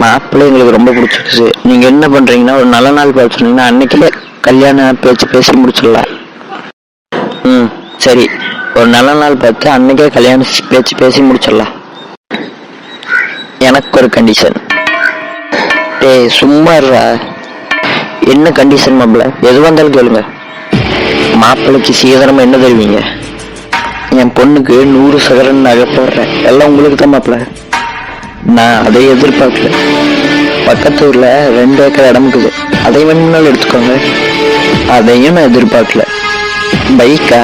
மாப்பிள்ளை எங்களுக்கு ரொம்ப பிடிச்சிருச்சு நீங்க என்ன பண்றீங்கன்னா ஒரு நல்ல நாள் பார்த்து சொன்னீங்கன்னா அன்னைக்கே கல்யாண பேச்சு பேசி முடிச்சிடலாம். ம் சரி. ஒரு நல்ல நாள் பார்த்து அன்னைக்கே கல்யாண பேச்சு பேசி முடிச்சிடலாம். எனக்கு ஒரு கண்டிஷன் டேய் சும்மா இருடா. என்ன கண்டிஷன் மாப்பிள்ள? எதுவாக இருந்தாலும் கேளுங்க. மாப்பிள்ளைக்கு சீதனமா என்ன தருவீங்க? என் பொண்ணுக்கு நூறு சகரன் நகை போடுறேன். எல்லாம் உங்களுக்கு தான் மாப்பிள்ள. நான் அதை எதிர்பார்க்கல. பக்கத்து ஊர்ல ரெண்டு ஏக்கர் இடம் இருக்குது. அதை வேணும்னாலும் எடுத்துக்கோங்க. அதையும் நான் எதிர்பார்க்கல. பைக்கா?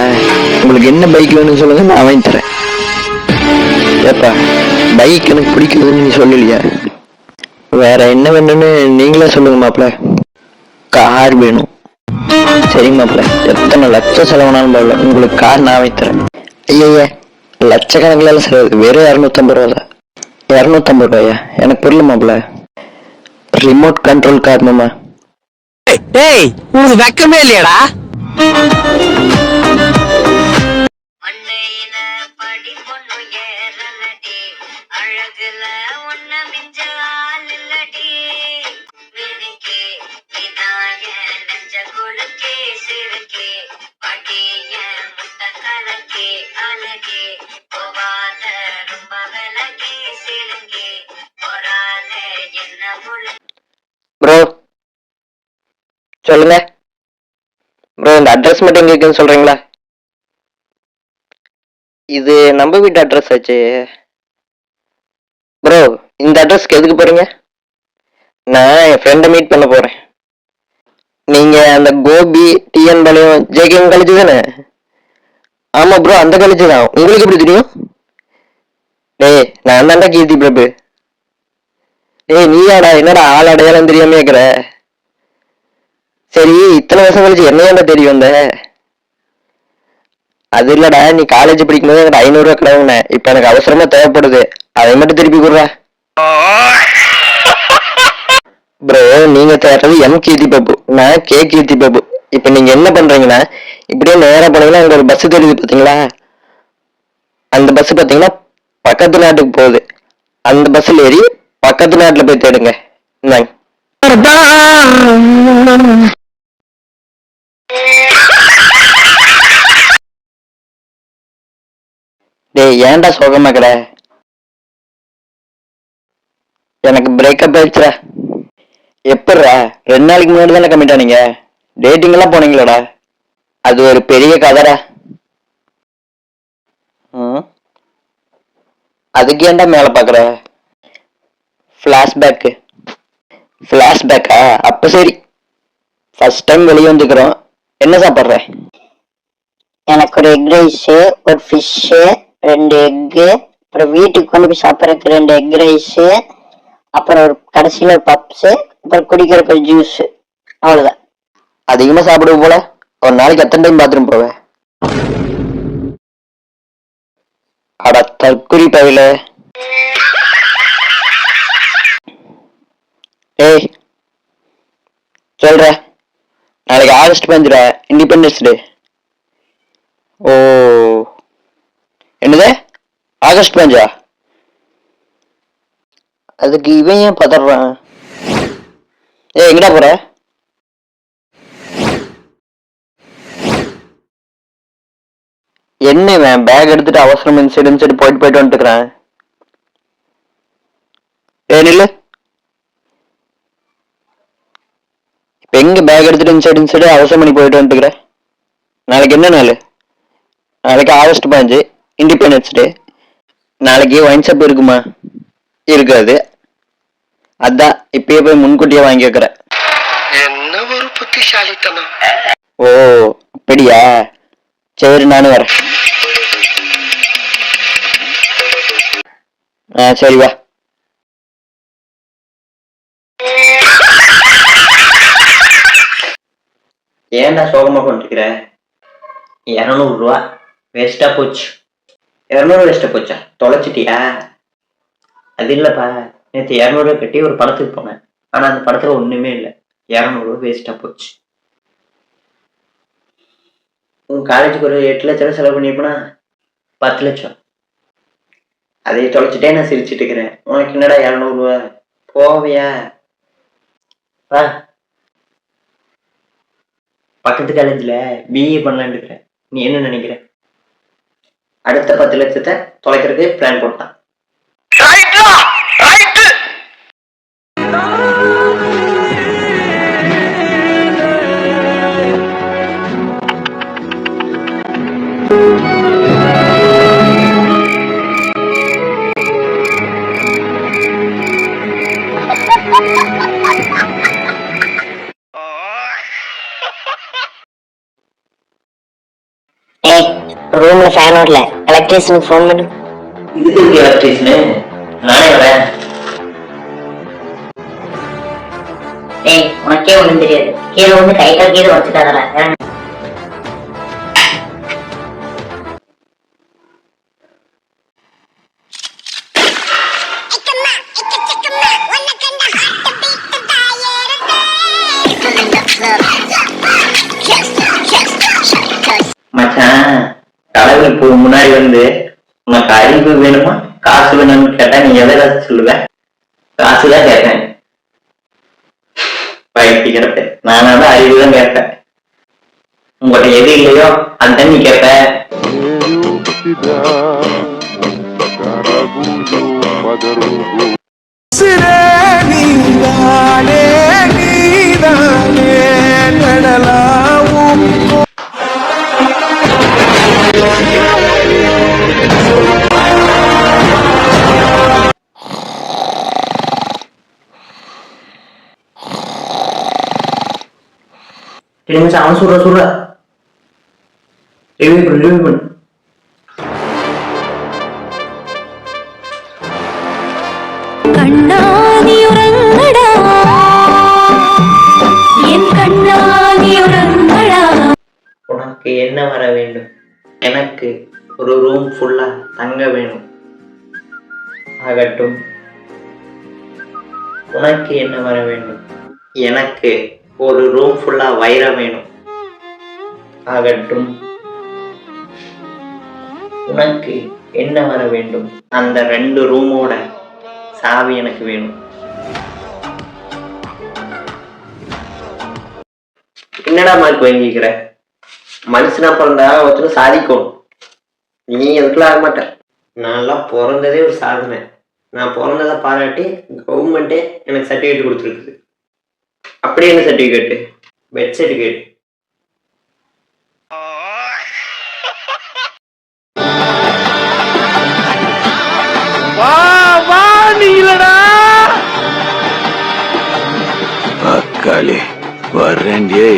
உங்களுக்கு என்ன பைக் வேணும்னு சொல்லுங்க நான் வாங்கி தரேன். ஏப்பா பைக் எனக்கு பிடிக்குதுன்னு நீ சொல்லலையா? வேற என்ன வேணும்னு நீங்களே சொல்லுங்க மாப்பிள்ள கார் வேணும். சரிங்க மாப்பிள்ள எத்தனை லட்சம் செலவானாலும் பரவாயில்ல. உங்களுக்கு கார் நான் வாங்கி தரேன். ஐயா லட்சக்கணக்கில் எல்லாம் செலவு. வெறும் இரநூத்தம்பது ரூபா தான் இரநூத்தம்பது ரூபாயா? எனக்கு புரியல மாப்பிள்ள ரிமோட் கண்ட்ரோல் காரணமா டேய் உனக்கு வெக்கமே இல்லையாடா. ப்ரோ சொல்லுங்க. ப்ரோ இந்த அட்ரஸ் மட்டும் எங்க இருக்குன்னு சொல்றீங்களா? இது நம்ம வீட்டு அட்ரஸ் ஆச்சு. ப்ரோ இந்த அட்ரஸ்க்கு எதுக்கு போறீங்க? நான் என் ஃப்ரெண்டை மீட் பண்ண போறேன். நீங்க அந்த Gobi TN Palayam JKM college தானே? ஆமா ப்ரோ அந்த காலேஜ் தான். உங்களுக்கு எப்படி தெரியும்? டேய் நான் தான்டா கீர்த்தி பிரபு. ஏய் நீயாடா என்னடா ஆள் அடையாளம் தெரியாம இருக்கிற சரி இத்தனை வருஷம் கழிச்சு என்ன தெரியும் வந்த? அது இல்லடா நீ காலேஜ் படிக்கும்போது எனக்கு ஐநூறு ரூபா இப்ப எனக்கு அவசரமா தேவைப்படுது. அதை மட்டும் திருப்பி கொடுறா. ப்ரோ நீங்க தேடுறது எம் கீர்த்தி பாபு. நான் கே கீர்த்தி பாபு. இப்ப நீங்க என்ன பண்றீங்கன்னா இப்படியே நேரம் போனீங்கன்னா அங்க ஒரு பஸ் தெரியுது பாத்தீங்களா? அந்த பஸ் பாத்தீங்கன்னா பக்கத்து நாட்டுக்கு போகுது. அந்த பஸ்ல ஏறி பக்கத்து நாட்டுல போய் தேடுங்க. இந்தாங்க. டேய் ஏன்டா சோகமாக்கற எனக்கு பிரேக்கப் ஆயிடுச்சுடா. எப்பட்றா? ரெண்டு நாளைக்கு முன்னாடி தானே கமிட் ஆனீங்க? டேட்டிங் எல்லாம் போனீங்களாடா. அது ஒரு பெரிய கதைடா. ம்? அதுக்கு ஏன்டா மேல பாக்குற? ஃப்ளாஷ்பேக்கு ஃப்ளாஷ்பேக்கா அப்ப சரி. ஃபர்ஸ்ட் டைம் வெளியே வந்துக்கிறோம் என்ன சாப்பிட்ற? எனக்கு ஒரு எக் ரைஸ் ஒரு ஃபிஷ் ரெண்டு எக்கு அப்புறம் வீட்டுக்கு கொண்டு போய் சாப்பிட்றதுக்கு ரெண்டு எக் ரைஸ் அப்புறம் ஒரு கடைசியில் ஒரு பப்ஸ் அப்புறம் குடிக்கிறதுக்கு ஒரு ஜூஸ் அவ்வளோதான் அதிகமா சாப்பிடுவ போல. ஒரு நாளைக்கு எத்தனை டைம் பாத்ரூம் போவ? அட தற்குறி பயில. ஏய் சொல்ற. நாளைக்கு ஆகஸ்ட் பதினஞ்சுடா இண்டிபெண்டன்ஸ் டே ஓ என்னது? ஆகஸ்ட் பதினஞ்சா? அதுக்கு இவன் ஏன் பதறான்? ஏய் எங்கடா போற? என்ன இவன்? பேக் எடுத்துட்டு அவசரம் இந்த சைடு இந்த சைடு போயிட்டு போயிட்டு வந்துட்டுக்கிறான் ஏ நில்லு. எங்க பேக் எடுத்துட்டு இந்த சைடு இந்த சைடு அவசரம் பண்ணி போயிட்டு வந்துட்டுக்கிற. நாளைக்கு என்ன நாள்? நாளைக்கு ஆகஸ்ட் பதினஞ்சு இண்டிபெண்டன்ஸ் டே நாளைக்கு ஒயின் ஷாப் இருக்குமா? இருக்காது. அதான் இப்பயே போய் முன்கூட்டியே வாங்கி வைக்கிறேன் என்ன ஒரு புத்திசாலித்தனம். ஓ அப்படியா? சரி நானும் வரேன். ஆ சரி வா. ஏன்டா சோகமா பண்ணிருக்கிற இரநூறு ரூபா வேஸ்டா போச்சு. இரநூறு வேஸ்டா போச்சா? தொலைச்சிட்டியா? அது இல்லப்பா. நேற்று இரநூறுவா கட்டி ஒரு படத்துக்கு போனேன். ஆனா அந்த படத்துல ஒண்ணுமே இல்லை. இரநூறுவா வேஸ்டா போச்சு. உன் காலேஜுக்கு ஒரு எட்டு லட்சம் ரூபா செலவு பண்ணியிருப்பனா? பத்து லட்சம். அதை தொலைச்சிட்டே நான் சிரிச்சிட்டு இருக்கிறேன். உனக்கு என்னடா இரநூறுவா? போவியா? வா. பக்கத்து காலேஜில் பிஏ பண்ணலான்னு இருக்கிறேன். நீ என்ன நினைக்கிற? அடுத்த பத்து லட்சத்தை தொலைக்கிறதுக்கு பிளான் போட்டான். ரூம்ல ஃபேன் ஓடல. எலக்ட்ரீஷியனுக்கு ஃபோன் பண்ணு. இதுக்கு எலக்ட்ரீஷனு நானே வரேன். ஏய் உனக்கே ஒண்ணும் தெரியாது. கீழே வந்து கை கால் கீழே வச்சுட்டாதடா கடவுள் இப்போ முன்னாடி வந்து உனக்கு அறிவு வேணுமா? காசு வேணும்னு கேட்டா நீ எதை சொல்லுவ? காசு தான் கேட்டேன். பயிற்சி கிடப்பேன் நானா தான் அறிவு தான் கேட்பேன் உங்கள்கிட்ட எது இல்லையோ அந்த நீ கேட்ப நீதானே நீதானே. நிமிஷம் அவன் சொல்ற சொல்ற ரிவ்யூ பண்ணு ரிவ்யூ பண்ணு உனக்கு என்ன வர வேண்டும்? எனக்கு ஒரு ரூம் ஃபுல்லா தங்க வேணும். ஆகட்டும். உனக்கு என்ன வர வேண்டும்? எனக்கு ஒரு ரூம் ஃபுல்லா வைரம் வேணும். ஆகட்டும். உனக்கு என்ன வர வேண்டும்? அந்த ரெண்டு ரூமோட சாவி எனக்கு வேணும். என்னடா மார்க் வாங்கிக்கிற மனுஷனா பிறந்தா ஒருத்தரும் சாதிக்கும். நீ எதுக்குலாம் ஆக மாட்ட. நான்லாம் பிறந்ததே ஒரு சாதனை. நான் பிறந்ததை பாராட்டி கவர்மெண்ட்டே எனக்கு சர்டிஃபிகேட் கொடுத்துருக்குது. அப்படியே என்ன சர்டிஃபிகேட்டு பெட் சர்டிஃபிகேட் வா வா நீலடா அக்காளி வர்றேன்டியே